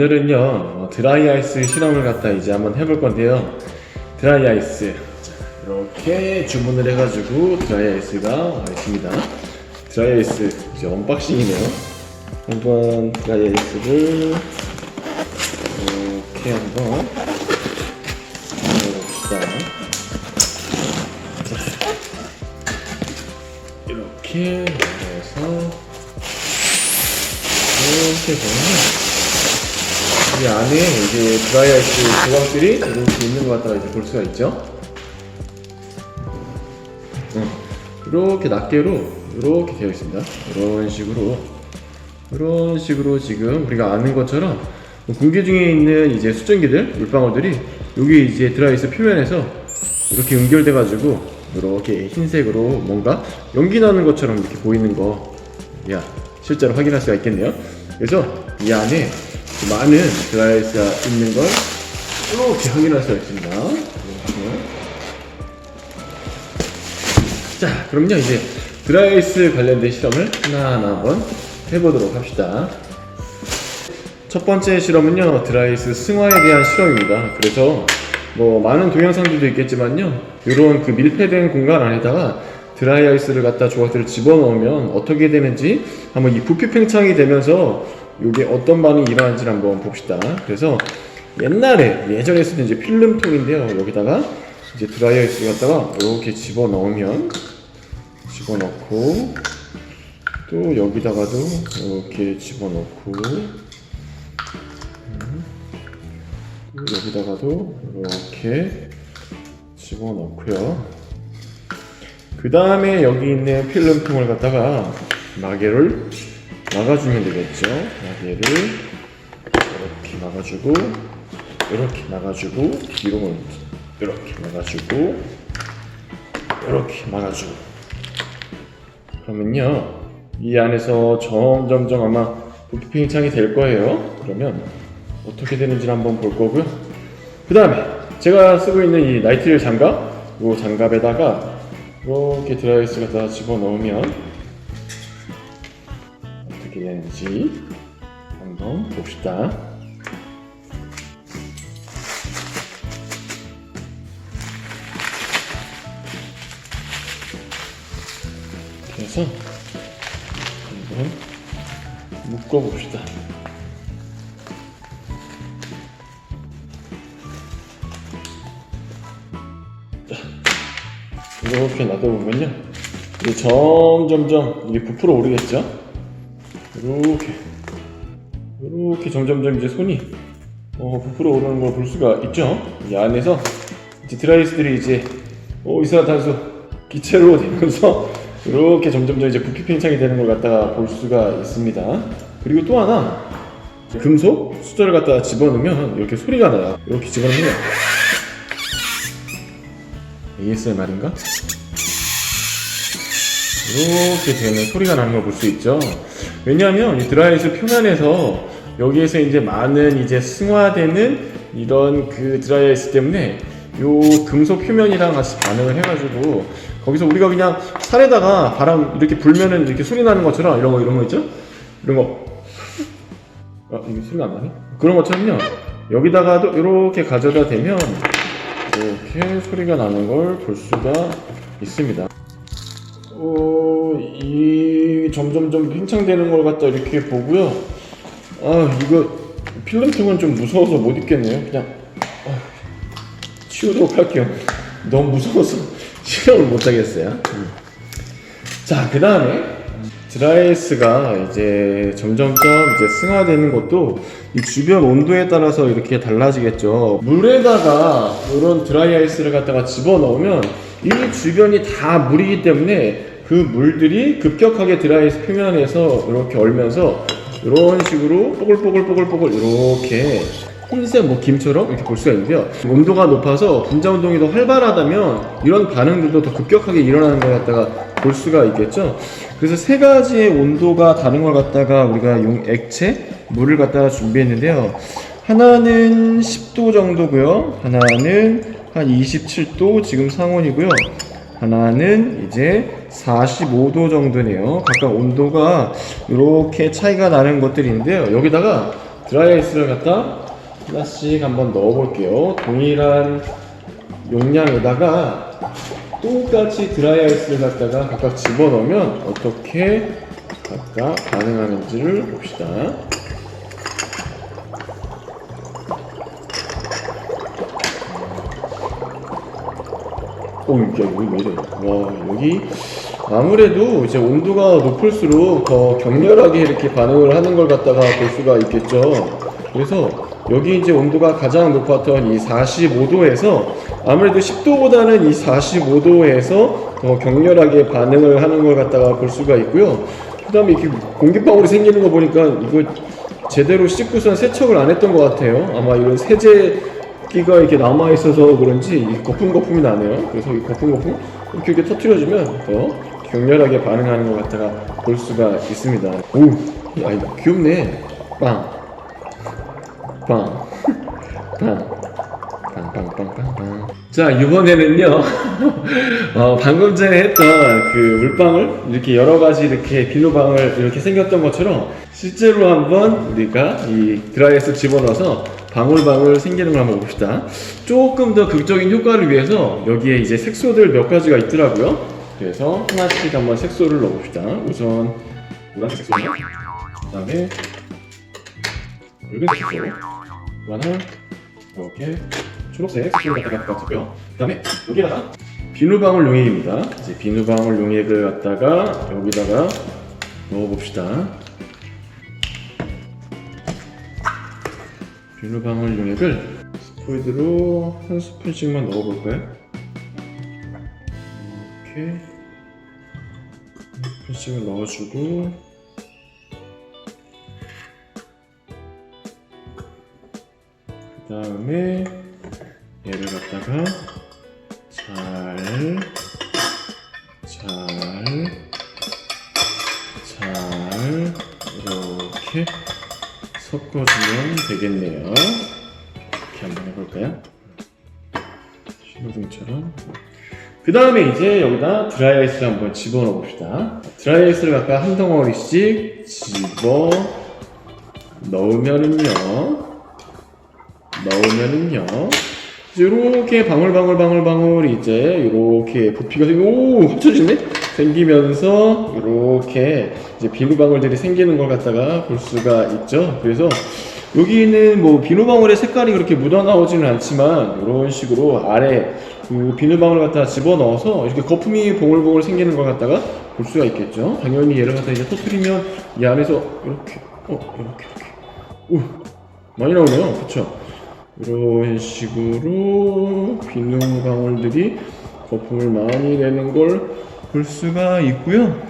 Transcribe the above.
오늘은요 어, 드라이 아이스 실험을 갖다 이제 한번 해볼 건데요. 드라이 아이스. 자, 이렇게 주문을 해가지고 드라이 아이스가 와 있습니다. 드라이 아이스 이제 언박싱이네요. 한번 드라이 아이스를 이렇게 한번 열어봅시다. 자, 이렇게 열어서 이렇게 보면 이 안에 이제 드라이 아이스 조각들이 이렇게 있는 것 같다가 이제 볼 수가 있죠. 어, 이렇게 낱개로 이렇게 되어 있습니다. 이런 식으로 이런 식으로 지금 우리가 아는 것처럼 공기 중에 있는 이제 수증기들 물방울들이 여기 이제 드라이 아이스 표면에서 이렇게 연결돼 가지고 이렇게 흰색으로 뭔가 연기 나는 것처럼 이렇게 보이는 거, 야 실제로 확인할 수가 있겠네요. 그래서 이 안에 많은 드라이스가 있는 걸 이렇게 확인할 수가 있습니다. 자, 그럼요 이제 드라이스 관련된 실험을 하나하나 한번 해보도록 합시다. 첫 번째 실험은요 드라이스 승화에 대한 실험입니다. 그래서 뭐 많은 동영상들도 있겠지만요 이런 그 밀폐된 공간 안에다가 드라이 아이스를 갖다 조각들을 집어넣으면 어떻게 되는지 한번 이 부피 팽창이 되면서 이게 어떤 반응이 일어나는지 한번 봅시다. 그래서 옛날에 예전에 쓰던 이제 필름통인데요 여기다가 이제 드라이 아이스 갖다가 이렇게 집어 넣으면 집어 넣고 또 여기다가도 이렇게 집어 넣고 또 여기다가도 이렇게 집어 넣고요. 그 다음에 여기 있는 필름통을 갖다가 마개를 막아주면 되겠죠. 마개를 이렇게 막아주고 이렇게 막아주고 기름을 이렇게 막아주고 이렇게 막아주고 그러면요 이 안에서 점점점 아마 부피 팽창이 될 거예요. 그러면 어떻게 되는지 한번 볼 거고요. 그 다음에 제가 쓰고 있는 이 나이트릴 장갑, 이 장갑에다가 이렇게 드라이스 갖다 집어넣으면 되는지 한번 봅시다. 해서 한번 묶어봅시다. 이렇게 놔둬보면요. 이제 점점점 이게 부풀어 오르겠죠? 이렇게. 이렇게 점점점 이제 손이 어, 부풀어 오르는 걸 볼 수가 있죠? 이 안에서 이제 드라이스들이 이제 어, 이산화탄소 기체로 되면서 이렇게 점점점 이제 부피 팽창이 되는 걸 갖다가 볼 수가 있습니다. 그리고 또 하나 금속 수저를 갖다가 집어넣으면 이렇게 소리가 나요. 이렇게 집어넣으면 ASMR인가? 이렇게 되면 소리가 나는 걸 볼 수 있죠. 왜냐하면 이 드라이스 표면에서 여기에서 이제 많은 이제 승화되는 이런 그 드라이아이스 때문에 요 금속 표면이랑 같이 반응을 해가지고 거기서 우리가 그냥 살에다가 바람 이렇게 불면은 이렇게 소리 나는 것처럼 이런 거 이런 거 있죠? 이런 거. 아 이게 소리가 안 나니? 그런 것처럼요. 여기다가도 이렇게 가져다 대면 이렇게 소리가 나는 걸 볼 수가 있습니다. 어, 이 점점점 팽창되는 걸 갖다 이렇게 보고요. 아, 이거 필름통은 좀 무서워서 못 입겠네요. 그냥 아, 치우도록 할게요. 너무 무서워서 실험을 못 하겠어요. 음. 자, 그 다음에 드라이스가 이제 점점점 이제 승화되는 것도 이 주변 온도에 따라서 이렇게 달라지겠죠. 물에다가 이런 드라이 아이스를 갖다가 집어 넣으면 이 주변이 다 물이기 때문에 그 물들이 급격하게 드라이 아이스 표면에서 이렇게 얼면서 이런 식으로 뽀글뽀글뽀글뽀글 이렇게 흰색 뭐 김처럼 이렇게 볼 수가 있는데요. 온도가 높아서 분자 운동이 더 활발하다면 이런 반응들도 더 급격하게 일어나는 걸 갖다가 볼 수가 있겠죠. 그래서 세 가지의 온도가 다른 걸 갖다가 우리가 용 액체 물을 갖다가 준비했는데요. 하나는 10도 정도고요. 하나는 한 27도 지금 상온이고요. 하나는 이제 45도 정도네요. 각각 온도가 이렇게 차이가 나는 것들이 있는데요. 여기다가 드라이아이스를 갖다 하나씩 한번 넣어볼게요. 동일한 용량에다가 똑같이 드라이아이스를 갖다가 각각 집어넣으면 어떻게 각각 반응하는지를 봅시다. 오, 야, 여기 왜 이래? 와, 여기 아무래도 이제 온도가 높을수록 더 격렬하게 이렇게 반응을 하는 걸 갖다가 볼 수가 있겠죠. 그래서 여기 이제 온도가 가장 높았던 이 45도에서 아무래도 10도보다는 이 45도에서 더 격렬하게 반응을 하는 걸 갖다가 볼 수가 있고요. 그 다음에 이렇게 공기방울이 생기는 거 보니까 이거 제대로 씻고선 세척을 안 했던 것 같아요. 아마 이런 세제 기가 이렇게 남아 있어서 그런지 이 거품 거품이 나네요. 그래서 이 거품 거품 이렇게 이렇게 터트려주면 더 격렬하게 반응하는 것 같다가 볼 수가 있습니다. 오, 아 이거 귀엽네. 빵, 빵, 빵. 빵빵빵빵빵. 자 이번에는요 어, 방금 전에 했던 그 물방울 이렇게 여러 가지 이렇게 비누방울 이렇게 생겼던 것처럼 실제로 한번 우리가 이 드라이에서 집어넣어서 방울방울 생기는 걸 한번 봅시다. 조금 더 극적인 효과를 위해서 여기에 이제 색소들 몇 가지가 있더라고요. 그래서 하나씩 한번 색소를 넣어봅시다. 우선 노란색 색소, 그다음에 붉은 색소, 이거 하나 이렇게 초록색 색소를 갖다가 갖고요. 그다음에 여기다가 비누방울 용액입니다. 이제 비누방울 용액을 갖다가 여기다가 넣어봅시다. 비누방울 용액을 스포이드로 한 스푼씩만 넣어볼까요? 이렇게 한 스푼씩을 넣어주고 그 다음에 얘를 갖다가 잘, 잘, 잘 이렇게 섞어주면 되겠네요. 이렇게 한번 해볼까요? 신호등처럼. 그 다음에 이제 여기다 드라이 아이스를 한번 집어넣어 봅시다. 드라이 아이스를 각각 한 덩어리씩 집어 넣으면은요. 넣으면은요. 이렇게 방울방울 방울방울 이제 이렇게 부피가 생기 오 합쳐지네 생기면서 이렇게 이제 비누방울들이 생기는 걸 갖다가 볼 수가 있죠. 그래서 여기는 뭐 비누방울의 색깔이 그렇게 묻어나오지는 않지만 이런 식으로 아래 그 비누방울 갖다 집어 넣어서 이렇게 거품이 봉글봉글 생기는 걸 갖다가 볼 수가 있겠죠. 당연히 얘를 갖다 이제 터트리면 이 안에서 이렇게 어 이렇게 이렇게 오 많이 나오네요. 그렇죠? 이런 식으로 비누방울들이 거품을 많이 내는 걸 볼 수가 있고요.